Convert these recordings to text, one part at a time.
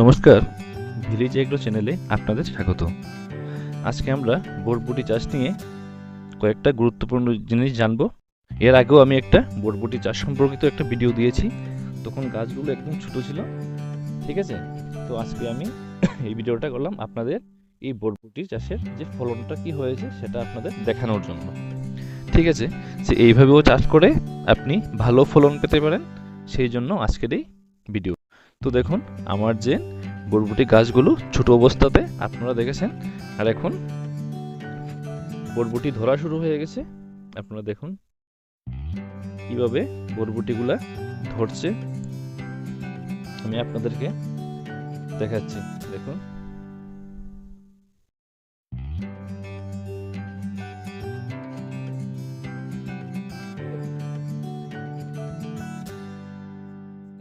নমস্কার, village agro চ্যানেলে আপনাদের স্বাগত। আজকে আমরা বরবটি চাষ নিয়ে কয়েকটা গুরুত্বপূর্ণ জিনিস জানব। এর আগেও আমি একটা বরবটি চাষ সম্পর্কিত একটা ভিডিও দিয়েছি। তখন গাছগুলো একদম ছোট ছিল, ঠিক আছে? তো আজকে আমি এই ভিডিওটা করলাম আপনাদের এই বরবটি চাষের যে ফলনটা কি হয়েছে সেটা আপনাদের দেখানোর জন্য। ঠিক আছে? যে এইভাবেও চাষ করে আপনি ভালো ফলন পেতে পারেন, সেই জন্য আজকের এই ভিডিও তো দেখুন, আমার যে বরবটি গাছগুলো ছোট অবস্থাতে আপনারা দেখেছেন, আর এখন বরবটি ধরা শুরু হয়ে গেছে। আপনারা দেখুন কীভাবে বরবটিগুলা ধরছে। আমি আপনাদেরকে দেখাচ্ছি, দেখুন।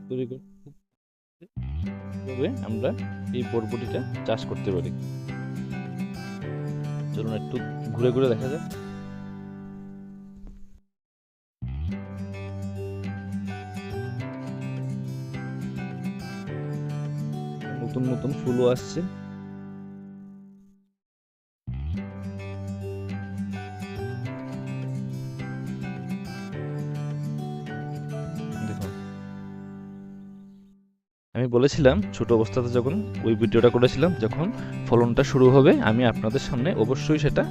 তৈরি কীভাবে আমরা এই বরবটিটা চাষ করতে পারি। চলুন একটু ঘুরে ঘুরে দেখা যাক। নতুন নতুন ফুলও আসছে। আমি বলেছিলাম, ছোট অবস্থাতে যখন ওই ভিডিওটা করেছিলাম, যখন ফলনটা শুরু হবে, আমি আপনাদের সামনে অবশ্যই সেটা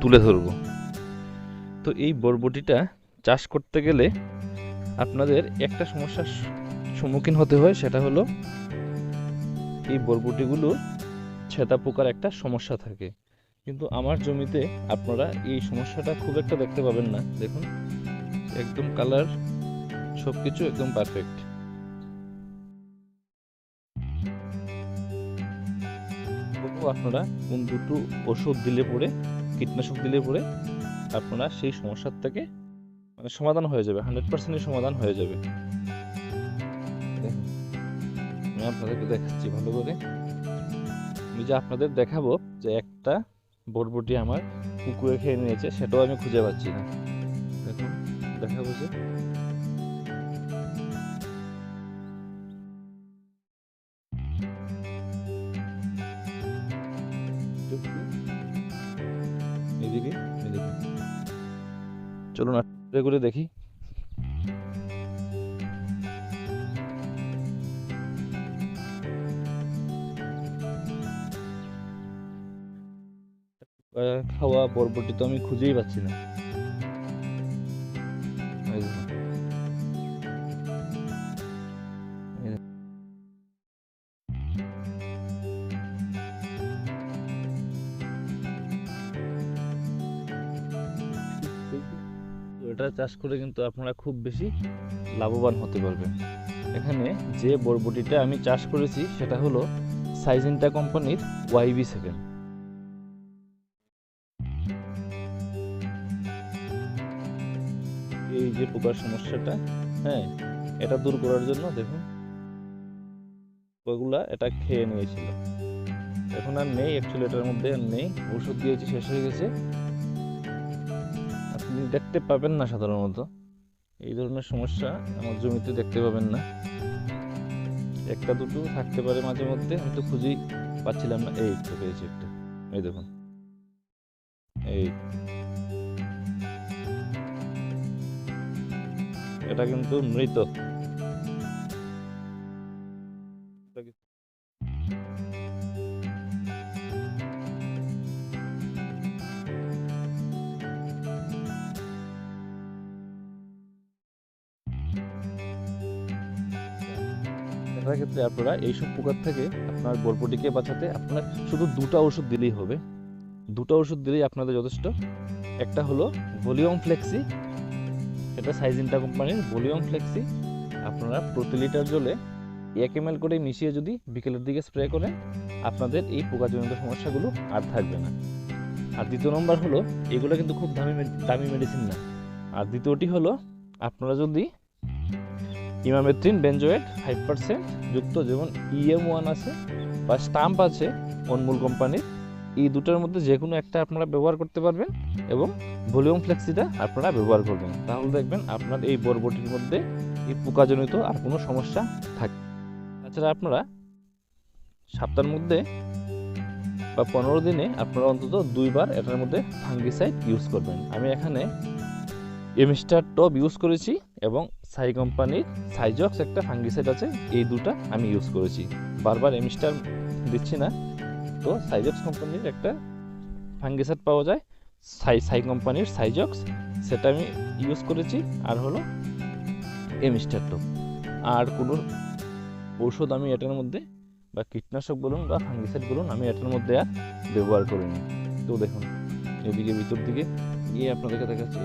তুলে ধরব। তো এই বরবটিটা চাষ করতে গেলে আপনাদের একটা সমস্যার সম্মুখীন হতে হয়, সেটা হলো এই বরবটিগুলো ছেতা পোকার একটা সমস্যা থাকে। কিন্তু আমার জমিতে আপনারা এই সমস্যাটা খুব একটা দেখতে পাবেন না। দেখুন, একদম কালার সব কিছু একদম পারফেক্ট আপনারা কোন দুটো ওষুধ দিলে পরে, কীটনাশক দিলে পরে আপনারা সেই সমস্যার থেকে মানে সমাধান হয়ে যাবে হান্ড্রেড পার্সেন্টের সমাধান হয়ে যাবে। আমি আপনাদেরকে দেখাচ্ছি ভালো করে। আমি যে আপনাদের দেখাবো যে একটা বরবটি আমার কুকুরে খেয়ে নিয়েছে, সেটাও আমি খুঁজে পাচ্ছি না। দেখুন, দেখাবো যে। চলুন আর দেখি। খাওয়া বরবটি তো আমি খুঁজেই পাচ্ছি না। এটা চাষ করে কিন্তু আপনারা খুব বেশি লাভবান হতে পারবেন। এখানে যে বরবটিটা আমি চাষ করেছি, সেটা হলো সাইজেন্টা কোম্পানির ওয়াইবি সেভেন। এই যে পোকার সমস্যাটা হ্যাঁ এটা দূর করার জন্য দেখুন, পোকাগুলা এটা খেয়ে নিয়েছিল। এখন আর নেই অ্যাকচুয়ালি এটার মধ্যে আর নেই, ওষুধ দিয়েছি, শেষ হয়ে গেছে। আপনি দেখতে পাবেন না সাধারণত। এই ধরনের সমস্যা আমার জমিতে দেখতে পাবেন না। একটা, দুটো থাকতে পারে মাঝে মধ্যে, আমি তো খুঁজেই পাচ্ছিলাম না। এই তো পেয়েছি একটা। এই দেখুন। এই। এটা কিন্তু মৃত। ক্ষেত্রে আপনারা এইসব পোকার থেকে আপনার বরবটিকে বাঁচাতে আপনার শুধু দুটো ওষুধ দিলেই হবে। দুটো ওষুধ দিলেই আপনাদের যথেষ্ট। একটা হলো ভলিউম ফ্লেক্সি, এটা সাইজিনটা কোম্পানির ভলিউম ফ্লেক্সি। আপনারা প্রতি লিটার জলে এক এম করে মিশিয়ে যদি বিকেলের দিকে স্প্রে করেন, আপনাদের এই পোকাজনিত সমস্যাগুলো আর থাকবে না। আর দ্বিতীয় নম্বর হলো, এগুলো কিন্তু খুব দামি দামি মেডিসিন না। আর দ্বিতীয়টি হলো, আপনারা যদি ইমামেথ্রিন বেঞ্জোয়েট ফাইভ পার্সেন্ট যুক্ত যেমন ইএম ওয়ান আছে বা স্টাম্প আছে অনমূল কোম্পানির, এই দুটোর মধ্যে যে কোনো একটা আপনারা ব্যবহার করতে পারবেন এবং ভলিউম ফ্লেক্সিটা আপনারা ব্যবহার করবেন। তাহলে দেখবেন আপনার এই বরবটির মধ্যে এই পোকাজনিত আর কোনো সমস্যা থাকে তাছাড়া আপনারা সপ্তাহের মধ্যে বা পনেরো দিনে আপনারা অন্তত দুইবার এটার মধ্যে ফাঙ্গিসাইড ইউজ করবেন। আমি এখানে এমিস্টার টপ ইউজ করেছি এবং সাই কোম্পানির সাইজক্স একটা ফাঙ্গিসাইড আছে, এই দুটা আমি ইউজ করেছি। বারবার এমিস্টার দিচ্ছি না। তো সাইজক্স কোম্পানির একটা ফাঙ্গিসাইড পাওয়া যায় সাই সাই কোম্পানির সাইজক্স সেটা আমি ইউজ করেছি, আর হলো এমিস্টার টপ আর কোনো ঔষধ আমি এটার মধ্যে, বা কীটনাশক বলুন, বা ফাঙ্গিসাইড বলুন, আমি এটার মধ্যে আর ব্যবহার করিনি। তো দেখুন, এদিকে ভিতর দিকে গিয়ে আপনাদেরকে দেখাচ্ছি।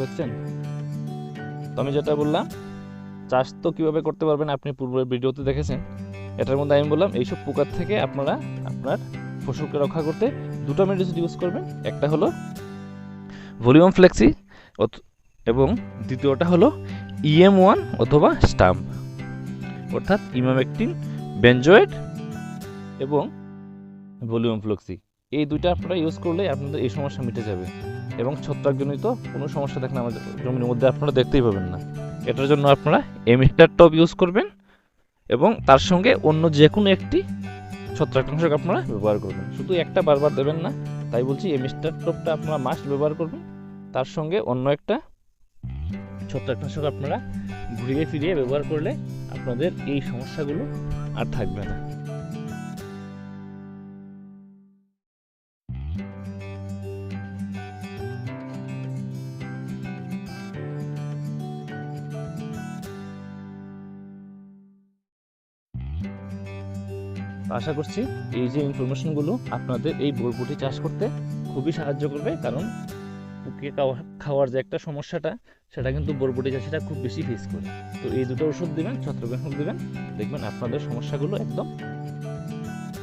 পারছেন তো আমি যেটা বললাম, চাষ তো কীভাবে করতে পারবেন আপনি পূর্বের ভিডিওতে দেখেছেন, এটার মধ্যে আমি বললাম এইসব পোকার থেকে আপনারা আপনার ফসলকে রক্ষা করতে দুটো মেডিসিন ইউজ করবেন, একটা হলো ভলিউম ফ্লেক্সি এবং দ্বিতীয়টা হলো ইএম ওয়ান অথবা স্টাম্প অর্থাৎ ইমামেকটিন বেঞ্জয়েড এবং ভলিউম ফ্লেক্সি। এই দুইটা আপনারা ইউজ করলে আপনাদের এই সমস্যা মিটে যাবে। এবং ছত্রাকজনিত কোনো সমস্যা দেখলে আমাদের জমির মধ্যে আপনারা দেখতেই পাবেন না। এটার জন্য আপনারা এমিস্টার টপ ইউজ করবেন এবং তার সঙ্গে অন্য যে কোনো একটি ছত্রাকনাশক আপনারা ব্যবহার করবেন। শুধু একটা বারবার দেবেন না, তাই বলছি এমিস্টার টপটা আপনারা মাস্ট ব্যবহার করবেন। তার সঙ্গে অন্য একটা ছত্রাকনাশক আপনারা ঘুরিয়ে ফিরিয়ে ব্যবহার করলে আপনাদের এই সমস্যাগুলো আর থাকবে না। আশা করছি এই যে ইনফরমেশনগুলো আপনাদের এই বরবটি চাষ করতে খুবই সাহায্য করবে, কারণ পুকে খাওয়া- খাওয়ার যে একটা সমস্যাটা, সেটা কিন্তু বরবটি চাষিরা খুব বেশি ফেস করে। তো এই দুটো ওষুধ দিবেন ছত্রগ্রাহক দিবেন, দেখবেন আপনাদের সমস্যাগুলো একদম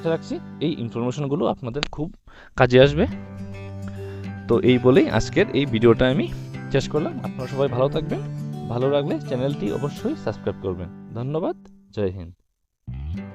রাখছি এই ইনফরমেশনগুলো আপনাদের খুব কাজে আসবে। তো এই বলেই আজকের এই ভিডিওটা আমি শেষ করলাম। আপনারা সবাই ভালো থাকবেন, ভালো লাগলে চ্যানেলটি অবশ্যই সাবস্ক্রাইব করবেন। ধন্যবাদ, জয় হিন্দ।